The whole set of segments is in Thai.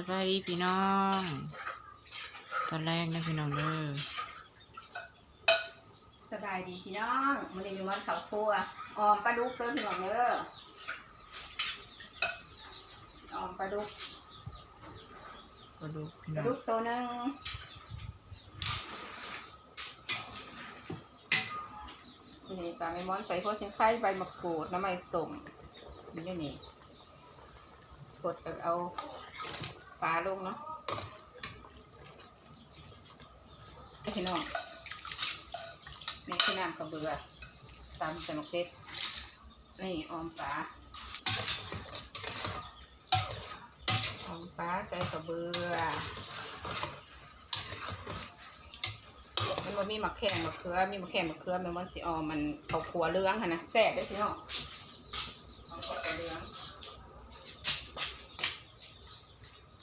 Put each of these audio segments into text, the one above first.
สบายดีพี่น้อง ตอนแรกนะพี่น้องเด้อสบายดีพี่น้องมันนี้มีวันเขาวครัวออมปลาดุกเด้อพี่น้องเด้อออมปลาดุกก็ดูพี่ปน้ลาองดุกตัวหนึงนี่ปลาไม่ม้อนใส่หัวเสียงไข่ใบมะกรูดน้ำมันส้มนี่อยู่นี่กดเอาปลาลงเนาะพี่น้องนี่คือน้ำกระเบือตามสนุกเด็ดนี่ออมปลาของฟ้าใส่กระเบือมันมีหมักแข้งหมักเขือมีหมักแขงหมักเขือมันมันสิออมมันเขาขัวเลืองค่ะนะแซ่บด้วยพี่น้องเอาขัวเหลือง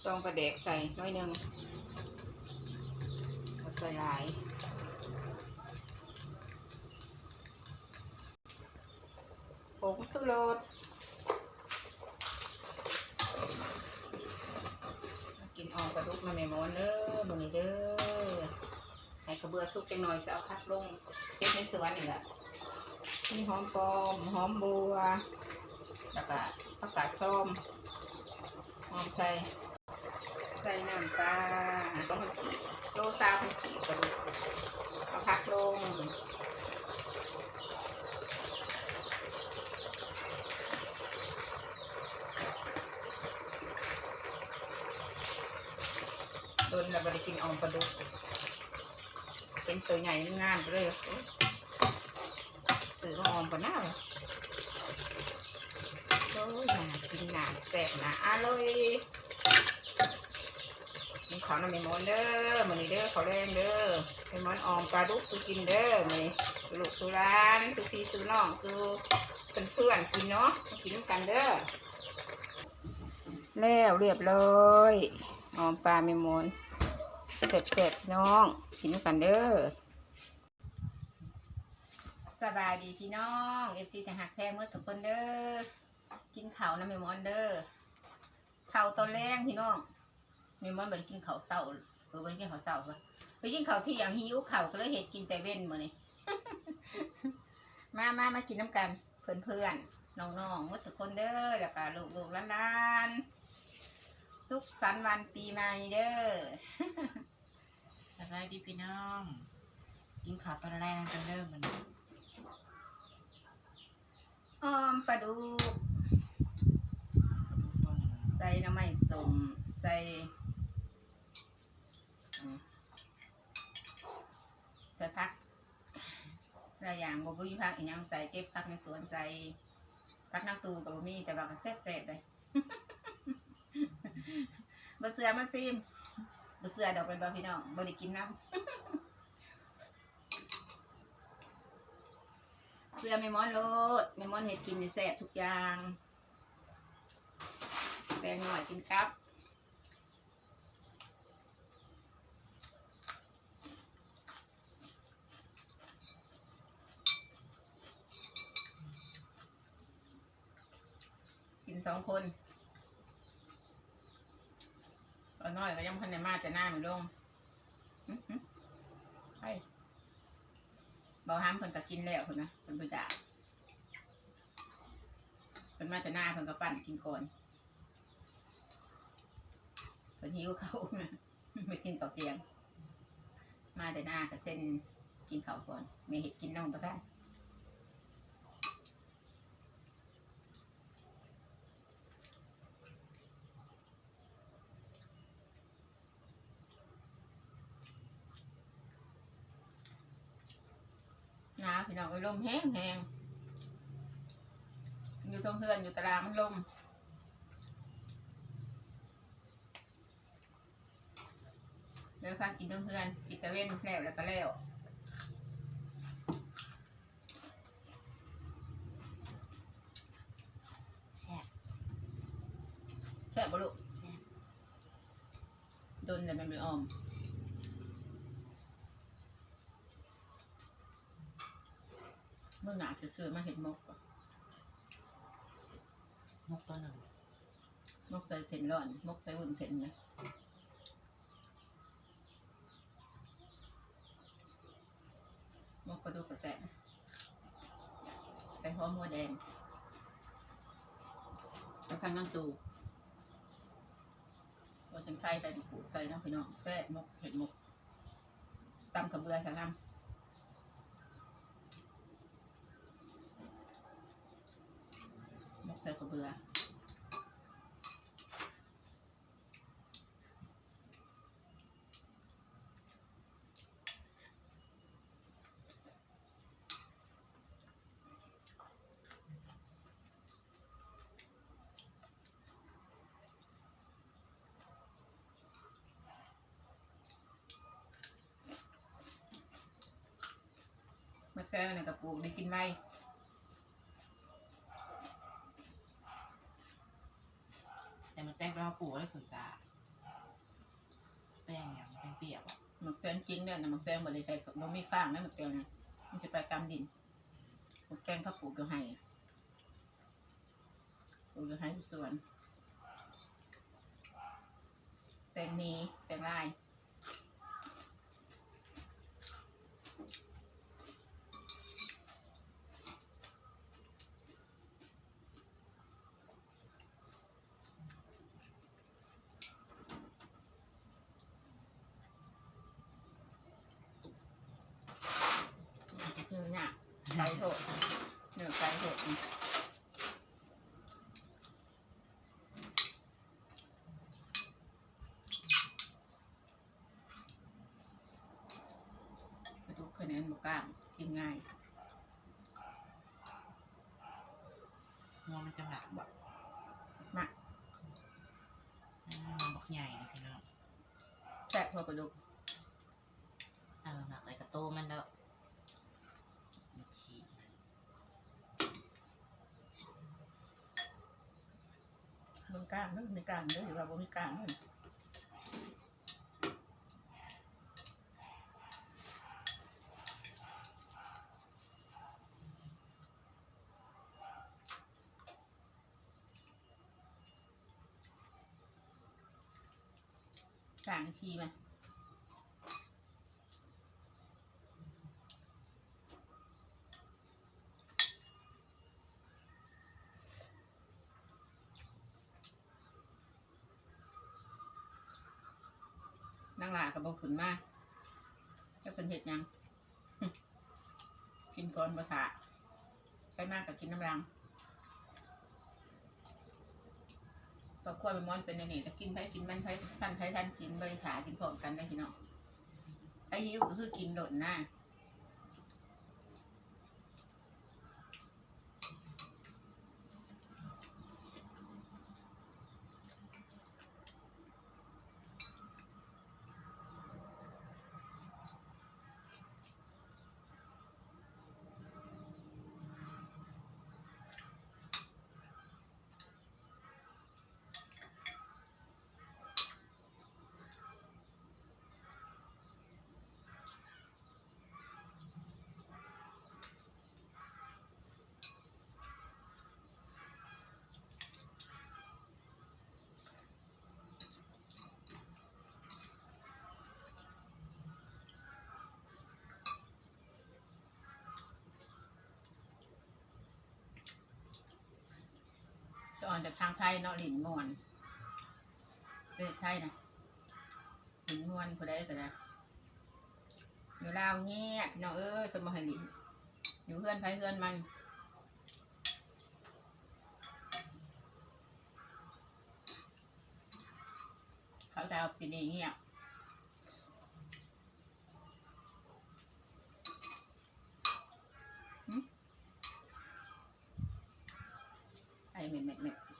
ต้องประเดกใส่น้อยนึงใส่หลายผงสุรสกินออกกระดุกมาแม่มอนเด้อมือนี้เด้อให้กระเบือสุกจังหน่อยจะเอาคัดลงเก็บในสวนนี่แหละมีหอมปอมหอมบัวแล้วก็ผักกาดส้มหอมใส่ ใส่น้ำปลาต้องพันกี่โลซาพันกี่กระดูกเอาพักลงโดนแล้วบริกินออมปลาดุกเป็นตัวใหญ่งานไปเลยโอ๊ยซื้อมาออมปลาหน้าเลยโอ้ยน่ากินหนาแซ่บหนาอร่อย มีขอน้ำเมมอนเด้อมันนี้เด้อขอแรงเด้อเมมอนออมปลาดุกสุกินเด้อมันนี้สุลูกสุร้านสุพีสุน้องสุเพื่อนเพื่อนกินเนาะกินกันเด้อแล้วเรียบร้อยออมปลาเมมอนเสร็จเสร็จน้องกินกันเด้อสบายดีพี่น้องเอฟซีจะหักแพงเมื่อทุกคนเด้อกินข้าวนะเมมอนเด้อข้าวตอนแรงพี่น้อง มมอนบ่ได้กินข้าวเช้าเออบ่ได้กินข้าวเช้าปะไปกินข้าวเที่ยงหิวข้าวก็เลยเฮ็ดกินแต่เว้นมื้อนี้ มามามากินน้ำกัน เพื่อนเพื่อนๆน้องๆเมื่อทุกคนเด้อแล้วก็ลูกๆหลานๆสุขสันต์วันปีใหม่เด้อสบายดีพี่น้อง กินข้าวตอนแรกกันเด้อมันออมปลาดุกใส่น้ำมันสมใส่อืมใส่ผักหลายอย่างบบุยผักอีกอย่างใส่เก็บผักในสวนใส่ผักน้ำตูกับบมีแต่ว่าก็แซ่บๆเลยบะเสือมาซิมบะเสือดอกเป็นบะพี่น้องบได้กินน้ำเสือไม่มอนโลดไม่มอนเห็ดกินได้แซ่บทุกอย่างแปลงหน่อยกินครับ สองคนก็น้อยก็ยังพันในมาแต่หน้ามันลงอื้อหือไปเบาห้ามเพิ่นก็กินแล้วเพิ่นนะเพิ่นไปจ่าเพิ่นมาแต่หน้าเพิ่นก็ปั่นกินก่อนเพิ่นหิวเขาไม่กินข้าวเที่ยง มาแต่หน้ากับเส้นกินข้าวก่อนไม่เห็ดกินน้องประ หนาวพี่น้องไอ้ลมแห้งแห้งอยู่ตรงเพื่อนอยู่ตารางมันลมเดี๋ยวค่ะกินตรงเพื่อนกินตะเว้นแล้วแล้วก็แล้ว แซ่บ แซ่บบ่ลูก แซ่บ โดนแต่มันไม่ออมเมื่อหนาซื่อๆมาเห็ดมกก่อนนกตัวหนึ่งมกใส่เส้นร้อนมกใส่วุ้นเส้นนะมกกระดูกกระแสะไปหอมหัวแดงไปพังน้ำตูตัวฉันไข่ไปผูกใส่น้ำพี่น้องแซ่บมกเห็ดมกตำกระเบือใส่น้ำมก ใส่กระเบือมาแซ่ในกระปุกได้กินไหม แต่ มันแต้งเราปลูกได้สุดสาแต้งอย่างเป็นเปียกอะหมักแตงจริงเนี่ยนะหมักแตงบริใส่บ่มีข้างนะหมักแตงนะมันจะไปตามดินหมักแตงเขาปลูกอยู่ให้ปลูกอยู่ให้สวน แตงมีแตงลาย เนื้อเนี่ยไก่โถ ดเนื้อไก่โถดกระดูกคะแนนบุกล้างกินง่ายหัวมันจะหนักแบบมากบักใหญ่นะพี่น้องแซ่บพอกระดูก เออหมักเลยกระโตมันแล้วมันขี้ มึง กลางเด้อมีกลางเด้อหรือว่าบ่มีกลางเด้อกล้างทีมันนั่งหลา กับบขึ้นมาจะเป็นเห็ดยัง กินก่อนบ่ถาใช้มากกับกินน้ำรังก็ควรไปม้อนเป็นในนี่แต่กินไผกินมันไผท่านไผท่านกินบริขากินพร้อมกันได้พี่น้องไอ้ยิ้วก็คือกินโดดหน้า จะอ่อนจากทางไทยเนาะหลินมวนประเทศไทยนะหลินมวนผู้ใดก็ได้อยู่ลาวเงียบพี่น้องเอ้ยคนมาให้หลินอยู่เพื่อนไผเพื่อนมันเขาจะเอาปีนี้เงียบหึไอ้เม็ดเม็ดเม็ด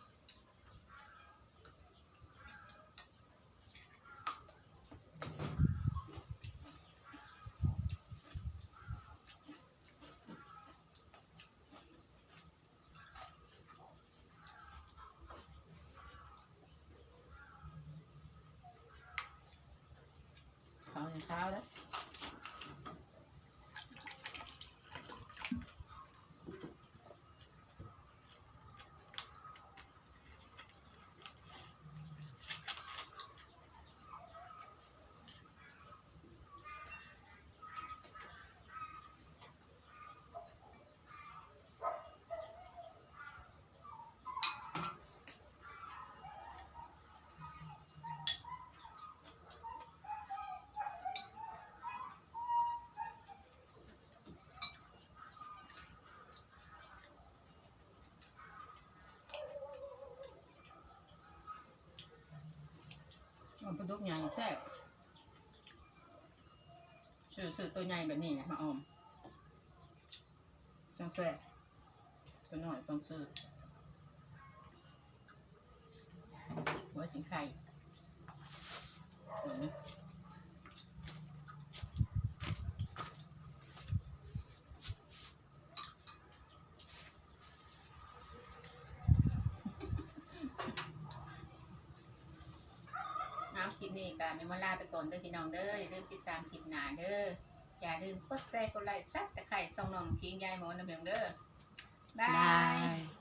เขาในเช้าแล้ว มปลาดุกใหญ่แซ่บซื้อสื่อตัวใหญ่แบบนี้นะมาออมจังแซ่บตัวหน่อยต้องซื้อหัวจิงไข่ตัวนี้นี้ เอา คลิปนี้ก็ไม่มาลาไปก่อนเด้อพี่น้องเด้ออย่าลืมติดตามคลิปหน้าเด้ออย่าลืมกดแชร์กดไลค์ซับตะไคร่ส่องน้องพิงยายหมอนะพี่น้องเด้อบาบาย